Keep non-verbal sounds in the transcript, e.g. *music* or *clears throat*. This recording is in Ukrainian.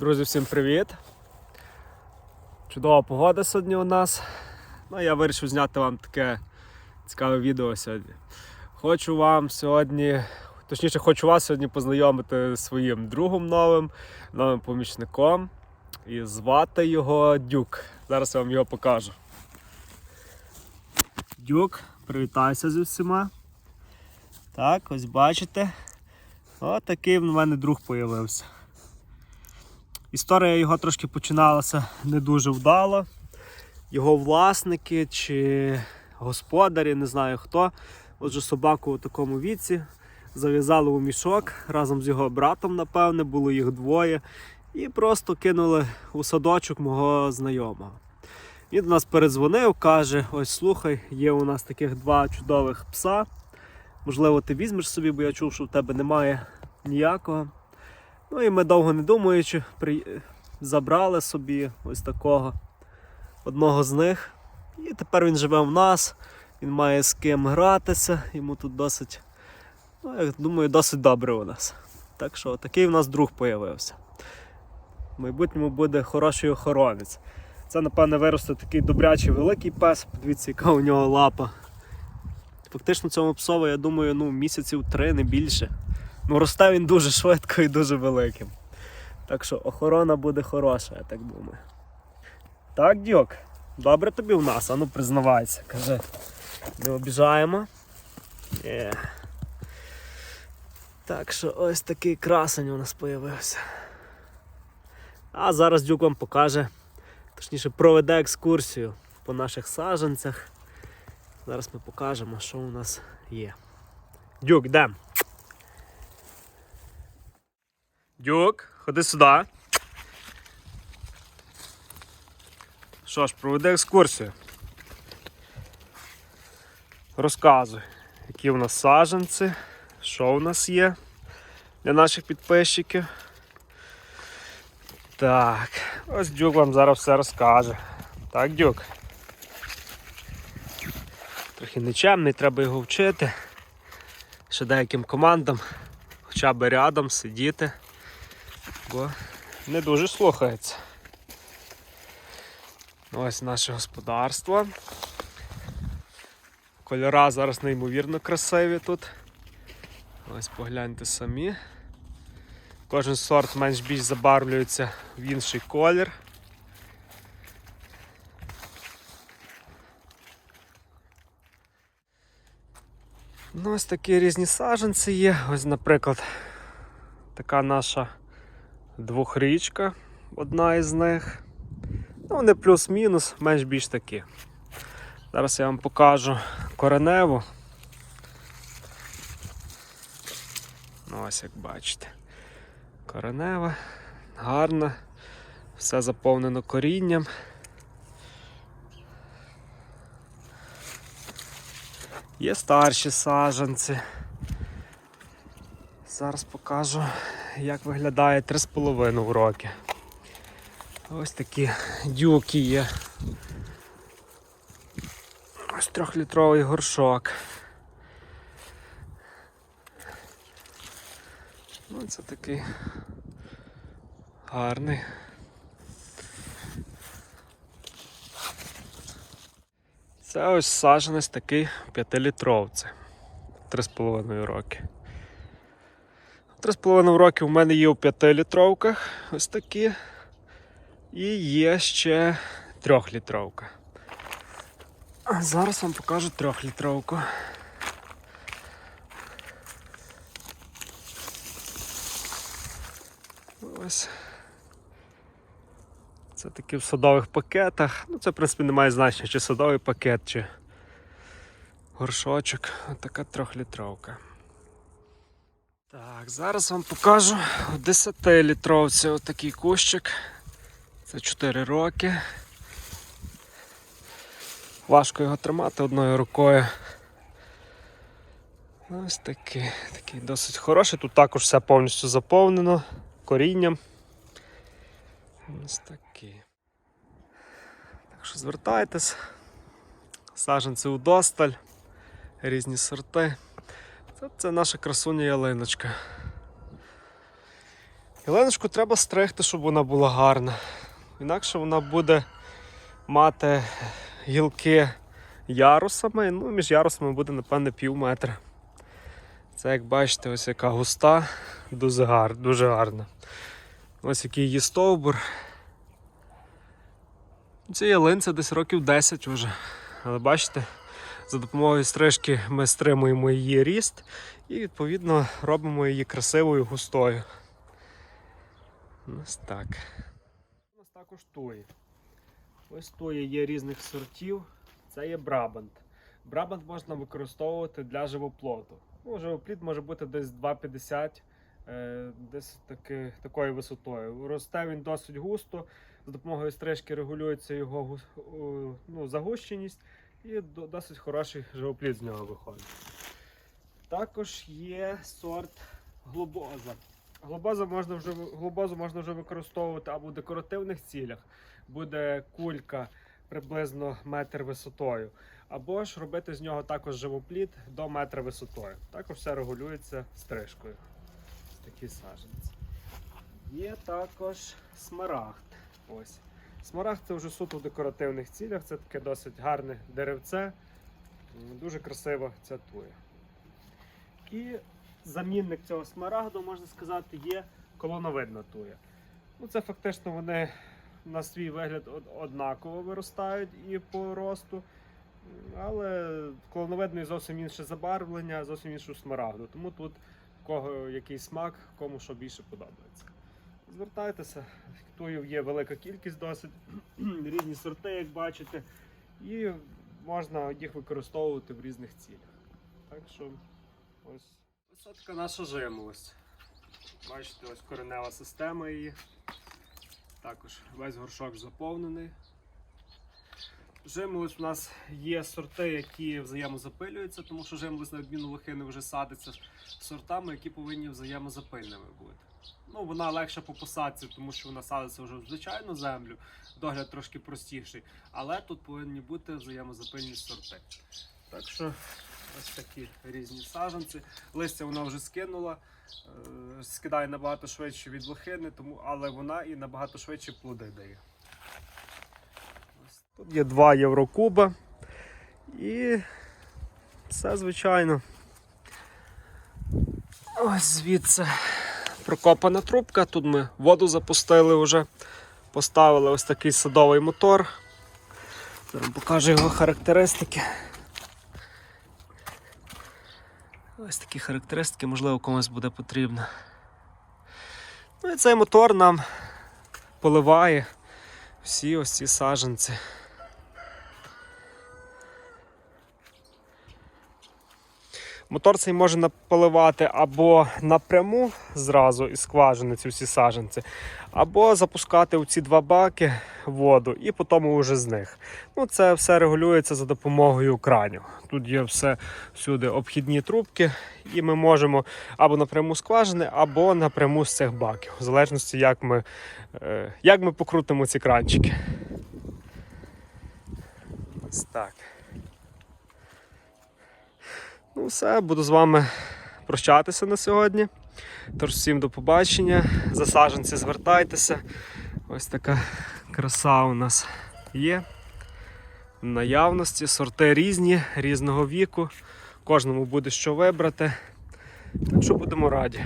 Друзі, всім привіт! Чудова погода сьогодні у нас. Ну, я вирішив зняти вам таке цікаве відео сьогодні. Хочу вам сьогодні, точніше, хочу вас сьогодні познайомити з своїм другом новим, новим помічником. І звати його Дюк. Зараз я вам його покажу. Дюк, привітайся зі всіма. Так, ось бачите. Ось такий в мене друг появився. Історія його трошки починалася не дуже вдало. Його власники чи господарі, не знаю хто. Отже, собаку у такому віці зав'язали у мішок разом з його братом, напевне, було їх двоє. І просто кинули у садочок мого знайомого. Він до нас передзвонив, каже: ось слухай, є у нас таких два чудових пса. Можливо, ти візьмеш собі, бо я чув, що в тебе немає ніякого. Ну і ми довго не думаючи, при... забрали собі ось такого одного з них. І тепер він живе в нас, він має з ким гратися, йому тут досить, ну, я думаю, досить добре у нас. Так що такий в нас друг появився. В майбутньому буде хороший охоронець. Це, напевне, виросте такий добрячий великий пес, подивіться, яка у нього лапа. Фактично цьому псові, я думаю, ну, місяців три, не більше. Ну, росте він дуже швидко і дуже великим. Так що охорона буде хороша, я так думаю. Так, Дьок, добре тобі в нас, а ну признавайся, кажи. Не обіжаємо. Є. Так що ось такий красень у нас появився. А зараз Дюк вам покаже, точніше проведе екскурсію по наших саджанцях. Зараз ми покажемо, що у нас є. Дюк, йдемо. Дюк, ходи сюди. Що ж, проведи екскурсію. Розказуй, які у нас саджанці, що у нас є для наших підписчиків. Так, ось Дюк вам зараз все розкаже. Так, Дюк. Трохи нечемний, треба його вчити. Ще деяким командам хоча б рядом сидіти бо не дуже слухається. Ось наше господарство. Кольора зараз неймовірно красиві тут. Ось погляньте самі. Кожен сорт менш більш забарвлюється в інший колір. Ну, ось такі різні саджанці є. Ось, наприклад, така наша двохрічка, одна із них. Ну, вони плюс-мінус, менш більш такі. Зараз я вам покажу кореневу. Ну, ось як бачите. Коренева, гарна, все заповнено корінням. Є старші саджанці. Зараз покажу, як виглядає 3,5 роки. Ось такі дюки є. Ось трьохлітровий горшок. Ну, це такий гарний. Це ось саджанець такий 5-літровці. 3,5 роки. 3,5 роки у мене є у 5-літровках ось такі. І є ще 3-літровка. Зараз вам покажу 3-літровку. Ось. Це такі в садових пакетах. Ну це в принципі не має значення, чи садовий пакет, чи горшочок. Ось така трьохлітровка. Так, зараз вам покажу 10-літровці отакий кущик. Це 4 роки. Важко його тримати одною рукою. Ось такий, такий досить хороший. Тут також все повністю заповнено корінням. Ось такий. Так що звертайтесь. Саженці удосталь, різні сорти. Це, наша красуня ялиночка. Ялиночку треба стригти, щоб вона була гарна. Інакше вона буде мати гілки ярусами. Ну, між ярусами буде, напевне, пів метра. Це, як бачите, ось яка густа, дуже, гар, дуже гарна. Ось який її стовбур. Ця ялинця десь років 10 вже. Але бачите, за допомогою стрижки ми стримуємо її ріст і відповідно робимо її красивою густою. Ось так. У нас також туї. Ось туї є різних сортів. Це є брабант. Брабант можна використовувати для живоплоту. Ну, живопліт може бути десь 2,50, е, десь таки, такою висотою. Росте він досить густо. За допомогою стрижки регулюється його ну, загущеність і досить хороший живопліт з нього виходить. Також є сорт глобоза. Глобозу можна вже, глобозу можна вже використовувати або в декоративних цілях. Буде кулька приблизно метр висотою. Або ж робити з нього також живопліт до метра висотою. Також все регулюється стрижкою. Ось такі саджанці. Є також смарагд. Ось. Смарагд це вже суто в декоративних цілях. Це таке досить гарне деревце. Дуже красива ця туя. І замінник цього смарагду, можна сказати, є колоновидна туя. Ну, це фактично вони на свій вигляд однаково виростають і по росту. Але колоновидний зовсім інше забарвлення, зовсім іншу смарагду. Тому тут кого який смак, кому що більше подобається. Звертайтеся, туїв є велика кількість досить, *clears throat* різні сорти, як бачите, і можна їх використовувати в різних цілях. Так що ось ось така наша жимолость. Бачите, ось коренева система її. Також весь горшок заповнений. Жимолость у нас є сорти, які взаємозапилюються, тому що жимолость на відміну лохини вже садиться сортами, які повинні взаємозапильними бути. Ну, вона легша по посадці, тому що вона садиться вже в звичайну землю, догляд трошки простіший, але тут повинні бути взаємозапильні сорти. Так що ось такі різні саджанці. Листя вона вже скинула, е, скидає набагато швидше від лохини, тому, але вона і набагато швидше плоди дає. Тут є два єврокуба і все звичайно. Ось звідси прокопана трубка. Тут ми воду запустили вже. Поставили ось такий садовий мотор. Зараз покажу його характеристики. Ось такі характеристики, можливо, комусь буде потрібно. Ну і цей мотор нам поливає всі ось ці саджанці. Мотор цей може поливати або напряму зразу із скважини ці всі саджанці, або запускати у ці два баки воду і потім уже з них. Ну, Це все регулюється за допомогою кранів. Тут є все всюди обхідні трубки, і ми можемо або напряму скважини, або напряму з цих баків, в залежності, як ми, е, як ми покрутимо ці кранчики. Ось так. Ну, все, буду з вами прощатися на сьогодні. Тож всім до побачення. За саджанці звертайтеся. Ось така краса у нас є. Наявності, сорти різні, різного віку. Кожному буде що вибрати. Так що будемо раді.